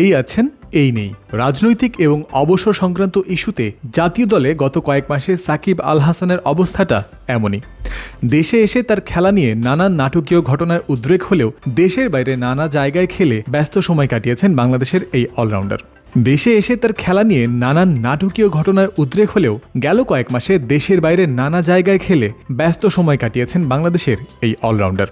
এই আছেন, এই নেই। রাজনৈতিক এবং অবসর সংক্রান্ত ইস্যুতে জাতীয় দলে গত কয়েক মাসে সাকিব আল হাসানের অবস্থাটা এমনই। দেশে এসে তার খেলা নিয়ে নানান নাটকীয় ঘটনার উদ্রেক হলেও দেশের বাইরে নানা জায়গায় খেলে ব্যস্ত সময় কাটিয়েছেন বাংলাদেশের এই অলরাউন্ডার। দেশে এসে তার খেলা নিয়ে নানান নাটকীয় ঘটনার উদ্রেক হলেও গেল কয়েক মাসে দেশের বাইরে নানা জায়গায় খেলে ব্যস্ত সময় কাটিয়েছেন বাংলাদেশের এই allrounder.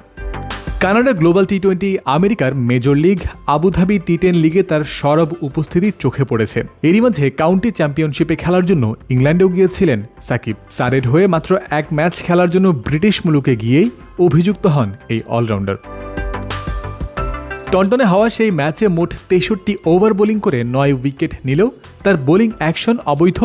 Canada global T twenty আমেরিকার major league, Abu Dhabi T ten লিগে তার সরব উপস্থিতি চোখে পড়েছে। এরই মাঝে কাউন্টি চ্যাম্পিয়নশিপে খেলার জন্য ইংল্যান্ডেও গিয়েছিলেন সাকিব। সারের হয়ে মাত্র এক ম্যাচ খেলার জন্য ব্রিটিশ মুলুকে গিয়েই অভিযুক্ত হন এই অলরাউন্ডার। টনটনে হওয়া সেই ম্যাচে মোট তেষট্টি ওভার বোলিং করে নয় উইকেট নিলেও তার বোলিং অ্যাকশন অবৈধ,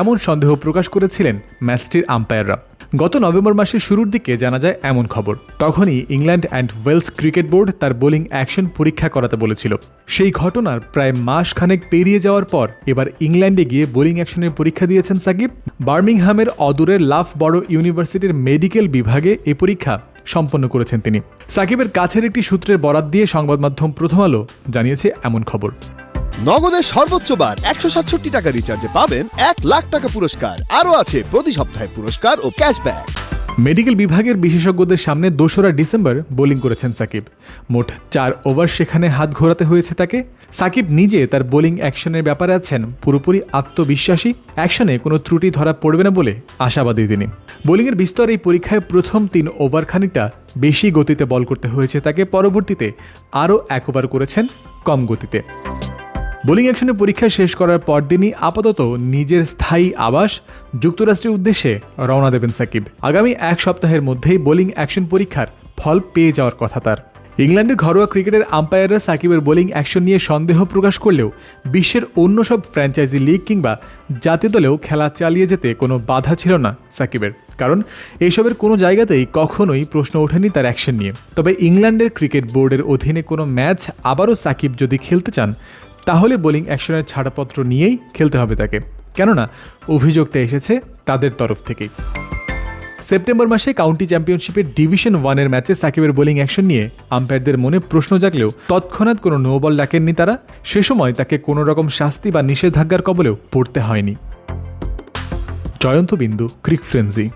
এমন সন্দেহ প্রকাশ করেছিলেন ম্যাচটির আম্পায়াররা। গত নভেম্বর মাসের শুরুর দিকে জানা যায় এমন খবর। তখনই England and Wales cricket board তার বোলিং অ্যাকশন পরীক্ষা করাতে বলেছিল। সেই ঘটনার প্রায় মাস খানেক পেরিয়ে যাওয়ার পর এবার ইংল্যান্ডে গিয়ে বোলিং অ্যাকশনের পরীক্ষা দিয়েছেন সাকিব। বার্মিংহামের অদূরের লাফ বড় ইউনিভার্সিটির মেডিকেল বিভাগে এ পরীক্ষা সম্পন্ন করেছেন তিনি। সাকিবের কাছের একটি সূত্রের বরাত দিয়ে সংবাদ মাধ্যম প্রথম আলো জানিয়েছে এমন খবর। নগদের সর্বোচ্চ বার একশো সাতষট্টি টাকা রিচার্জে পাবেন এক লাখ টাকা পুরস্কার। আরও আছে প্রতি সপ্তাহে পুরস্কার ও ক্যাশব্যাক মেডিকেল বিভাগের বিশেষজ্ঞদের সামনে দোসরা ডিসেম্বর বোলিং করেছেন সাকিব। মোট চার ওভার সেখানে হাত ঘোরাতে হয়েছে তাকে। সাকিব নিজে তার বোলিং অ্যাকশনের ব্যাপারে আছেন। পুরোপুরি আত্মবিশ্বাসী। অ্যাকশনে কোনো ত্রুটি ধরা পড়বে না বলে আশাবাদী তিনি। বোলিংয়ের বিস্তর এই পরীক্ষায় প্রথম তিন ওভার খানিকটা বেশি গতিতে বল করতে হয়েছে তাকে। পরবর্তীতে আরও এক ওভার করেছেন কম গতিতে। বোলিং অ্যাকশনের পরীক্ষা শেষ করার পরদিনই আপাতত নিজের স্থায়ী আবাস, যুক্তরাষ্ট্রের উদ্দেশ্যে রওনা দেবেন সাকিব। আগামী এক সপ্তাহের মধ্যেই বোলিং অ্যাকশন পরীক্ষার ফল পেয়ে যাওয়ার কথা তার। ইংল্যান্ডের ঘরোয়া ক্রিকেটের আম্পায়াররা সাকিবের বোলিং অ্যাকশন নিয়ে সন্দেহ প্রকাশ করলেও বিশ্বের অন্য সব ফ্র্যাঞ্চাইজি লিগ কিংবা জাতীয় দলেও খেলা চালিয়ে যেতে কোনো বাধা ছিল না সাকিবের। কারণ এইসবের কোনো জায়গাতেই কখনোই প্রশ্ন ওঠেনি তার অ্যাকশন নিয়ে। তবে ইংল্যান্ডের ক্রিকেট বোর্ডের অধীনে কোনো ম্যাচ আবারও সাকিব যদি খেলতে চান তাহলে বোলিং অ্যাকশনের ছাড়পত্র নিয়েই খেলতে হবে তাকে। কেননা, অভিযোগটা এসেছে তাদের তরফ থেকেই। সেপ্টেম্বর মাসে কাউন্টি চ্যাম্পিয়নশিপের ডিভিশন ওয়ানের ম্যাচে সাকিবের বোলিং অ্যাকশন নিয়ে আম্পায়ারদের মনে প্রশ্ন জাগলেও তৎক্ষণাৎ কোনো নো বল ডাকেননি তারা। সে সময় তাকে কোনো রকম শাস্তি বা নিষেধাজ্ঞার কবলেও পড়তে হয়নি। জয়ন্ত বিন্দু, ক্রিক ফ্রেন্সি।